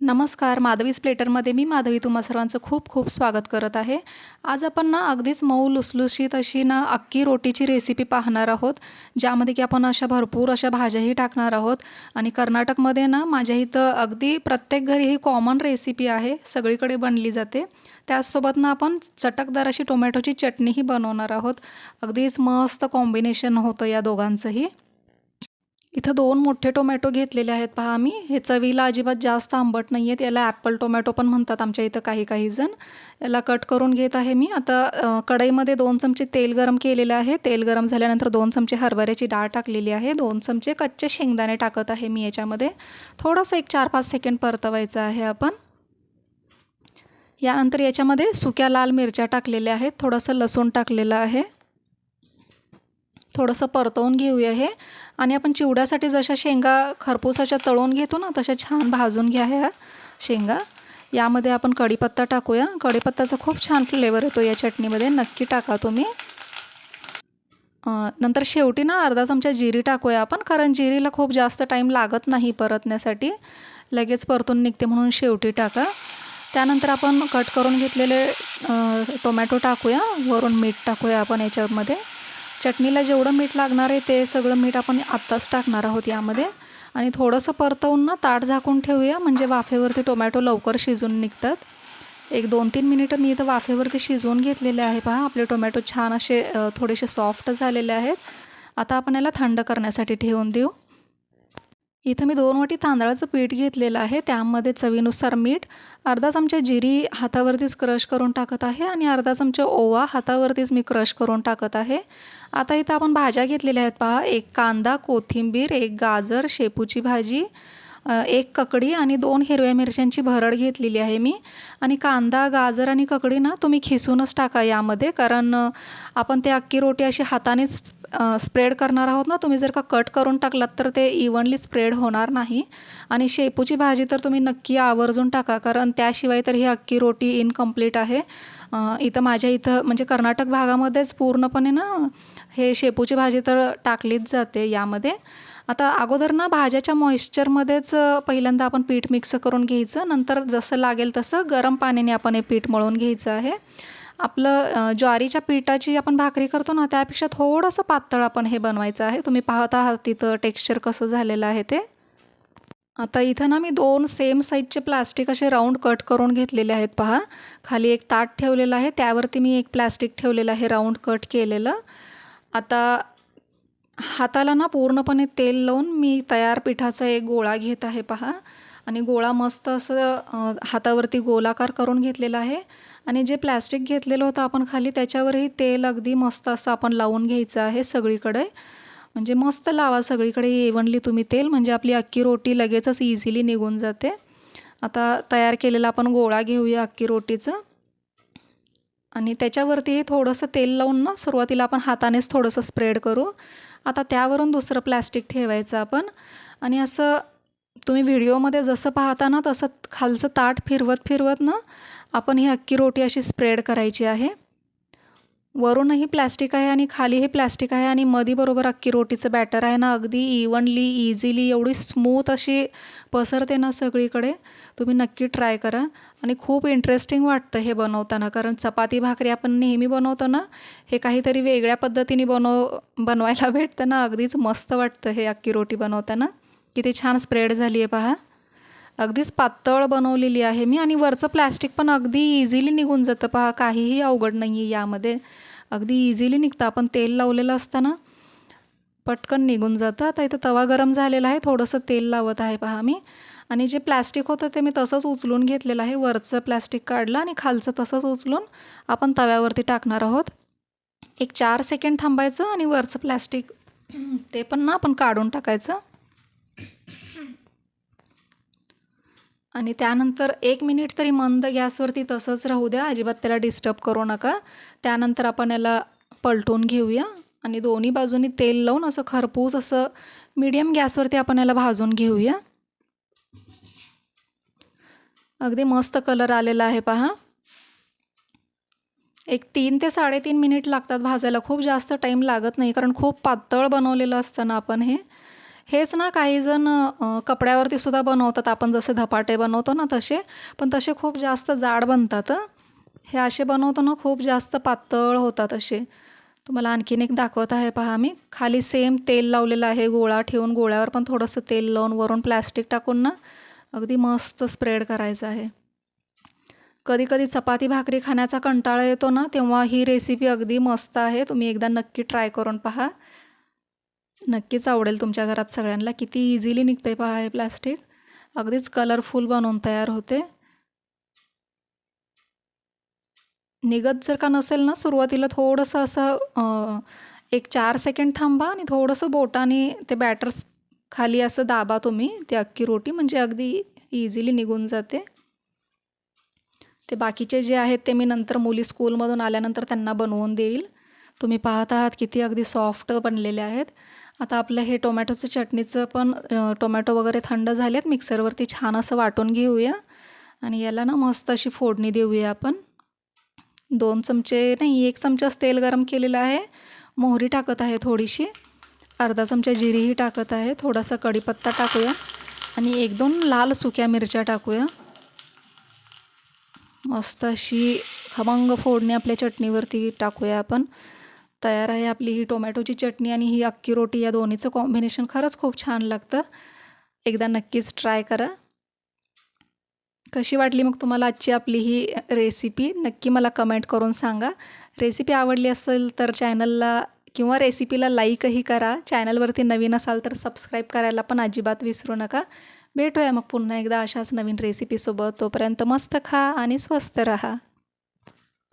नमस्कार माधवीज प्लेटरमध्ये मी माधवी तुम्हा सर्वांचं खूप खूप स्वागत करत आहे. आज आपण ना अगदीच मऊ लुसलुशीत अशी ना अक्की रोटीची रेसिपी पाहणार आहोत ज्यामध्ये की आपण अशा भरपूर अशा भाज्याही टाकणार आहोत. आणि कर्नाटकमध्ये ना माझ्या इथं अगदी प्रत्येक घरी ही कॉमन रेसिपी आहे सगळीकडे बनली जाते. त्याचसोबत ना आपण चटकदार अशी टोमॅटोची चटणीही बनवणार आहोत. अगदीच मस्त कॉम्बिनेशन होतं या दोघांचंही. इथं दोन मोठे टोमॅटो घेतलेले आहेत. पहा आम्ही. हे चवीला अजिबात जास्त आंबट नाही आहेत याला ॲपल टोमॅटो पण म्हणतात आमच्या इथं काही काही जण. याला कट करून घेत आहे मी. आता कढईमध्ये दोन चमचे तेल गरम केलेले आहे. तेल गरम झाल्यानंतर दोन चमचे हरभऱ्याची डाळ टाकलेली आहे. दोन चमचे कच्चे शेंगदाणे टाकत आहे मी याच्यामध्ये. थोडंसं एक चार पाच सेकंड परतवायचं आहे आपण. यानंतर याच्यामध्ये सुक्या लाल मिरच्या टाकलेल्या आहेत. थोडंसं लसूण टाकलेलं आहे. थोडंसं परतवून घेऊया हे. आणि आपण चिवड्यासाठी जशा शेंगा खरपूसाच्या तळून घेतो ना तशा छान भाजून घ्या ह्या शेंगा. यामध्ये आपण कढीपत्ता टाकूया. कढीपत्ताचा खूप छान फ्लेवर येतो या चटणीमध्ये. नक्की टाका तुम्ही. नंतर शेवटी ना अर्धा चमचा जिरी टाकूया आपण कारण जिरीला खूप जास्त टाईम लागत नाही परतण्यासाठी. लगेच परतून निघते म्हणून शेवटी टाका. त्यानंतर आपण कट करून घेतलेले टोमॅटो टाकूया. वरून मीठ टाकूया आपण याच्यामध्ये. चटणीला जेवढं मीठ लागणार आहे ते सगळं मीठ आपण आत्ताच टाकणार आहोत यामध्ये. आणि थोडंसं परतवून ना ताट झाकून ठेवूया म्हणजे वाफेवरती टोमॅटो लवकर शिजून निघतात. एक दोन तीन मिनिटं मी इथं वाफेवरती शिजवून घेतलेले आहे पहा. आपले टोमॅटो छान असे थोडेसे सॉफ्ट झालेले आहेत. आता आपण याला थंड करण्यासाठी ठेवून देऊ. इथं मी दोन वाटी तांदळाचं पीठ घेतलेलं आहे. त्यामध्ये चवीनुसार मीठ अर्धा चमचा जिरी हातावरतीच क्रश करून टाकत आहे आणि अर्धा चमचा ओवा हातावरतीच मी क्रश करून टाकत आहे. आता इथं आपण भाज्या घेतलेल्या आहेत पहा. एक कांदा कोथिंबीर एक गाजर शेपूची भाजी एक ककडी आणि दोन हिरव्या मिरच्यांची भरड घेतलेली आहे मी. आणि कांदा गाजर आणि ककडी ना तुम्ही खिसूनच टाका यामध्ये. कारण आपण ते अक्की रोटी अशी हातानेच स्प्रेड करणार आहोत ना तुम्ही जर का कट करून टाकलात तर ते इव्हनली स्प्रेड होणार नाही. आणि शेपूची भाजी तर तुम्ही नक्की आवर्जून टाका कारण त्याशिवाय तर ही अक्की रोटी इनकम्प्लीट आहे. इथं माझ्या इथं म्हणजे कर्नाटक भागामध्येच पूर्णपणे ना हे शेपूची भाजी तर टाकलीच जाते यामध्ये. आता अगोदर ना भाज्याच्या मॉइश्चरमध्येच पहिल्यांदा आपण पीठ मिक्स करून घ्यायचं. नंतर जसं लागेल तसं गरम पाण्याने आपण हे पीठ मळून घ्यायचं आहे. आपलं ज्वारीच्या पिठाची आपण भाकरी करतो ना त्यापेक्षा थोडंसं पातळ आपण हे बनवायचं आहे. तुम्ही पाहत आहात तिथं टेक्स्चर कसं झालेलं आहे ते. आता इथं ना मी दोन सेम साईजचे प्लास्टिक असे राऊंड कट करून घेतलेले आहेत पहा. खाली एक ताट ठेवलेलं आहे त्यावरती मी एक प्लास्टिक ठेवलेलं आहे राऊंड कट केलेलं. आता हाताला ना पूर्णपणे तेल लावून मी तयार पिठाचा एक गोळा घेत आहे पहा. आणि गोळा मस्त असं हातावरती गोलाकार करून घेतलेला आहे. आणि जे प्लॅस्टिक घेतलेलं होतं आपण खाली त्याच्यावरही तेल अगदी मस्त असं आपण लावून घ्यायचं आहे सगळीकडे. म्हणजे मस्त लावा सगळीकडे इव्हनली तुम्ही तेल. म्हणजे आपली अक्की रोटी लगेचच इझिली निघून जाते. आता तयार केलेला आपण गोळा घेऊया अक्की रोटीचं. आणि त्याच्यावरतीही थोडंसं तेल लावून ना सुरुवातीला आपण हातानेच थोडंसं स्प्रेड करू. आता त्यावरून दुसरं प्लॅस्टिक ठेवायचं आपण. आणि असं तुम्ही व्हिडिओमध्ये जसं पाहता ना तसं खालचं ताट फिरवत फिरवत ना आपण ही अक्की रोटी अशी स्प्रेड करायची आहे. वरूनही प्लॅस्टिक आहे आणि खालीही प्लॅस्टिक आहे आणि मधी बरोबर अक्की रोटीचं बॅटर आहे ना अगदी इवनली इझिली एवढी स्मूथ अशी पसरते ना सगळीकडे. तुम्ही नक्की ट्राय करा. आणि खूप इंटरेस्टिंग वाटतं हे बनवताना कारण चपाती भाकरी आपण नेहमी बनवतो ना हे काहीतरी वेगळ्या पद्धतीने बनव बनवायला भेटतं ना अगदीच मस्त वाटतं हे अक्की रोटी बनवताना. किती छान स्प्रेड झाली आहे पहा. अगदीच पातळ बनवलेली आहे मी आणि वरचं प्लॅस्टिक पण अगदी इझिली निघून जातं पहा. काहीही अवघड नाही आहे यामध्ये. अगदी इझिली निघतं. आपण तेल लावलेलं असताना पटकन निघून जातं. आता इथं तवा गरम झालेला आहे. थोडंसं तेल लावत आहे पहा मी. आणि जे प्लॅस्टिक होतं ते मी तसंच उचलून घेतलेलं आहे. वरचं प्लॅस्टिक काढलं आणि खालचं तसंच उचलून आपण तव्यावरती टाकणार आहोत. एक चार सेकंड थांबायचं आणि वरचं प्लॅस्टिक ते पण ना आपण काढून टाकायचं. आणि त्यानंतर एक मिनिट तरी मंद गॅसवरती तसंच राहू द्या. अजिबात त्याला डिस्टर्ब करू नका. त्यानंतर आपण याला पलटून घेऊया. आणि दोन्ही बाजूनी तेल लावून असं खरपूस असं मीडियम गॅसवरती आपण याला भाजून घेऊया. अगदी मस्त कलर आलेला आहे पहा. एक तीन ते साडेतीन मिनिट लागतात भाजायला. खूप जास्त टाईम लागत नाही कारण खूप पातळ बनवलेलं असतं ना आपण हे. हेच ना काहीजण कपड्यावरती सुद्धा बनवतात. आपण जसे धपाटे बनवतो ना तसे पण तसे खूप जास्त जाड बनतात हे. असे बनवतो ना खूप जास्त पातळ होतात असे. तुम्हाला आणखीन एक दाखवत आहे पहा मी. खाली सेम तेल लावलेलं आहे गोळा ठेवून गोळ्यावर पण थोडंसं तेल लावून वरून प्लॅस्टिक टाकून ना अगदी मस्त स्प्रेड करायचं आहे. कधी कधी चपाती भाकरी खाण्याचा कंटाळा येतो ना तेव्हा ही रेसिपी अगदी मस्त आहे. तुम्ही एकदा नक्की ट्राय करून पहा. नक्कीच आवडेल तुमच्या घरात सगळ्यांना. किती इझिली निघते पहा हे प्लॅस्टिक अगदीच कलरफुल बनवून तयार होते. निघत जर का नसेल ना सुरुवातीला थोडंसं असं एक चार सेकंड थांबा आणि थोडंसं बोटाने ते बॅटर्स खाली असं दाबा तुम्ही ते अख्खी रोटी. म्हणजे अगदी इझिली निघून जाते. ते बाकीचे जे आहेत ते मी नंतर मुली स्कूलमधून आल्यानंतर त्यांना बनवून देईल. तुम्ही पाहत आहात किती अगदी सॉफ्ट बनलेले आहेत. आता आपलं हे टोमॅटोचं चटणीचं पण टोमॅटो वगैरे थंड झालेत. मिक्सरवरती छान असं वाटून घेऊया. आणि याला ना मस्त अशी फोडणी देऊया आपण. दोन चमचे नाही एक चमचाच तेल गरम केलेलं आहे. मोहरी टाकत आहे थोडीशी. अर्धा चमचा जिरीही टाकत आहे. थोडासा कढीपत्ता टाकूया. आणि एक दोन लाल सुक्या मिरच्या टाकूया. मस्त अशी खमंग फोडणी आपल्या चटणीवरती टाकूया आपण. तयार आहे. आपली ही टोमॅटोची चटणी आणि ही अक्की रोटी या दोन्हीचं कॉम्बिनेशन खरंच खूप छान लागतं. एकदा नक्कीच ट्राय करा. कशी वाटली मग तुम्हाला आजची आपली ही रेसिपी नक्की मला कमेंट करून सांगा. रेसिपी आवडली असेल तर चॅनलला किंवा रेसिपीला लाईकही करा. चॅनलवरती नवीन असाल तर सबस्क्राईब करायला पण अजिबात विसरू नका. भेटूया मग पुन्हा एकदा अशाच नवीन रेसिपीसोबत तोपर्यंत मस्त खा आणि स्वस्त रहा.